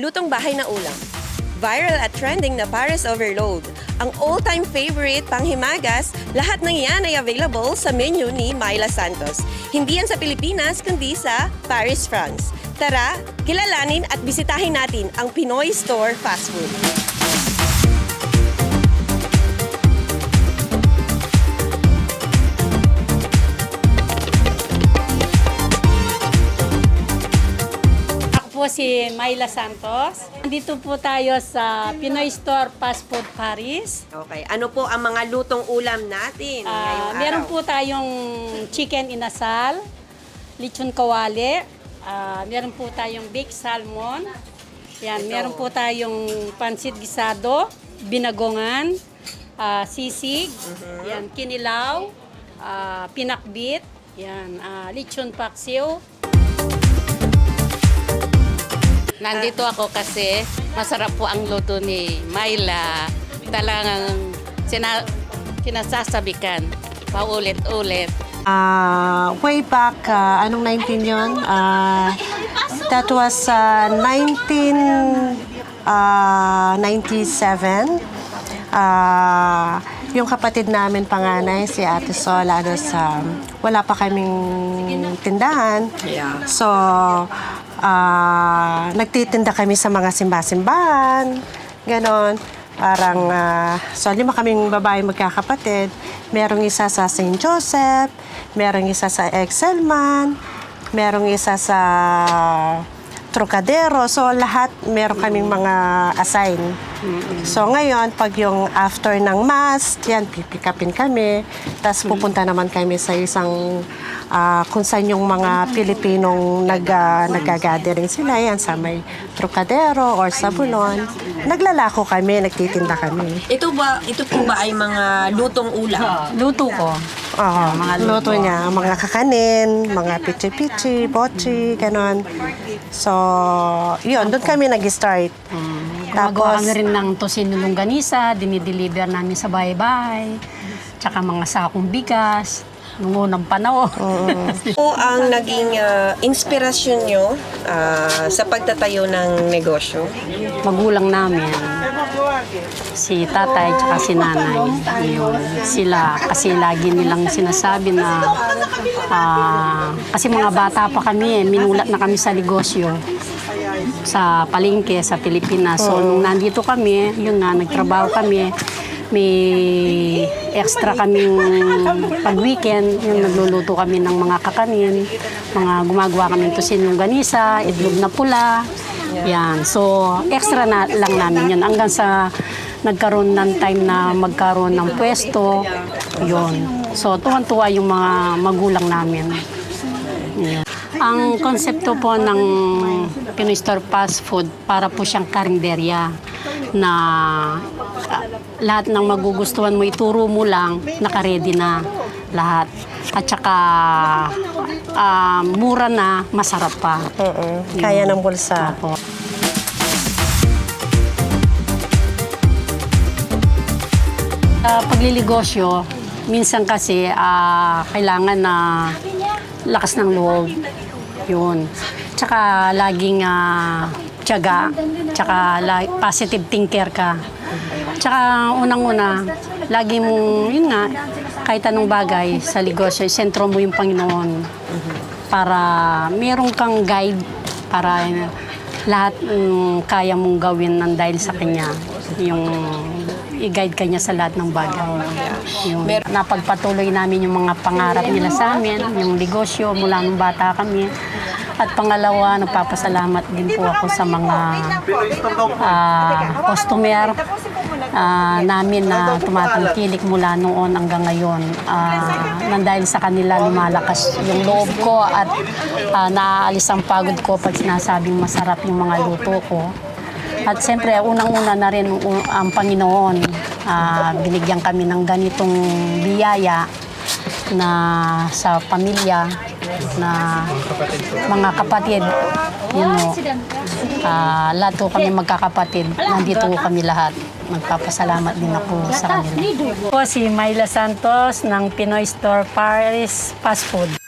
lutong bahay na ulam. Viral at trending na Paris Overload. Ang all-time favorite panghimagas, lahat ng yan ay available sa menu ni Myla Santos. Hindi yan sa Pilipinas, kundi sa Paris, France. Tara, kilalanin at bisitahin natin ang Pinoy Store Fast Food. Po si Myla Santos. Dito po tayo sa Pinoy Store Fast Food Paris. Okay, ano po ang mga lutong ulam natin ngayong meron po tayong chicken inasal, lechon kawali, ah, meron po tayong baked salmon, yan, meron po tayong pansit gisado, binagongan, ah, sisig, Mhm. yan, kinilaw, ah, pinakbit, yan, ah, lechon paksiw, Nandito ako kasi masarap po ang luto ni Myla. Talagang sina, sinasasabikan paulit-ulit. Ah, way back, ah, anong 19 yun? Ah, that was ah, 1997. Ah, yung kapatid namin panganay, si Ate Sol, ano, sa, wala pa kaming tindahan. So, ah, nagtitinda kami sa mga simba-simbahan, ganon. Parang, ah, so lima kaming babae magkakapatid. Merong isa sa St. Joseph, merong isa sa Excelman, merong isa sa Trocadero. So lahat meron kaming mga assign. So ngayon, pag yung after ng mass, yan, pipikapin kami. Tapos pupunta naman kami sa isang ah, kung saan yung mga Pilipinong nag, ah, nagagathering sila. Yan, sa may Trocadero or sa Bulon. Naglalako kami, nagtitinda kami. Ito ba, ito po ba ay mga lutong ulam? luto ko. Oo, mga luto niya, mga kakanin, mga pichi-pichi, bochi, ganon. So, yun, doon kami nag-start. Gumagawa kami rin ng tosino longganisa, dinideliver namin sa bahay-bahay, tsaka mga sakong bigas, noong unang panahon. po ang naging ah, inspirasyon nyo ah, sa pagtatayo ng negosyo? Magulang namin, si tatay tsaka si nanay, yun, sila, kasi lagi nilang sinasabi na, ah, kasi mga bata pa kami, eh, minulat na kami sa negosyo sa palengke sa Pilipinas. So, nung nandito kami, yun nga, nagtrabaho kami, may extra kaming pag-weekend, yung nagluluto kami ng mga kakanin, mga gumagawa kami ng ganisa, itlog na pula, yan. So, extra na lang namin yun. Hanggang sa nagkaroon ng time na magkaroon ng pwesto, yun. So, tuwan-tuwa yung mga magulang namin. Yan. Ang konsepto po ng Pinoy Store Fast Food para po siyang karinderya na ah, lahat ng magugustuhan mo ituro mo lang nakaredy na lahat. At saka ah, mura na, masarap pa. Oo, kaya ng bulsa. Opo. Sa pagliligosyo, minsan kasi ah, kailangan na lakas ng loob. Yun. Tsaka laging ah, tiyaga. Tsaka la- positive thinker ka. Tsaka unang-una, lagi mong, yun nga, kahit anong bagay sa negosyo, sentro mo yung Panginoon. Para meron kang guide para eh, lahat mm, kaya mong gawin ng dahil sa Kanya. Yung i-guide ka niya sa lahat ng bagay. Yung, napagpatuloy namin yung mga pangarap nila sa amin, yung negosyo mula nung bata kami. At pangalawa, nagpapasalamat din po ako sa mga ah, customer ah, namin na tumatangkilik mula noon hanggang ngayon. Nang dahil sa kanila lumalakas yung loob ko at ah, naaalis ang pagod ko pag sinasabing masarap yung mga luto ko. At siyempre, unang-una na rin u- ang Panginoon. Ah, binigyan kami ng ganitong biyaya na sa pamilya na mga kapatid, you know, ah, lahat po kami magkakapatid. Nandito po kami lahat. Magpapasalamat din ako sa kanila. Po si Myla Santos ng Pinoy Store Paris Fast Food.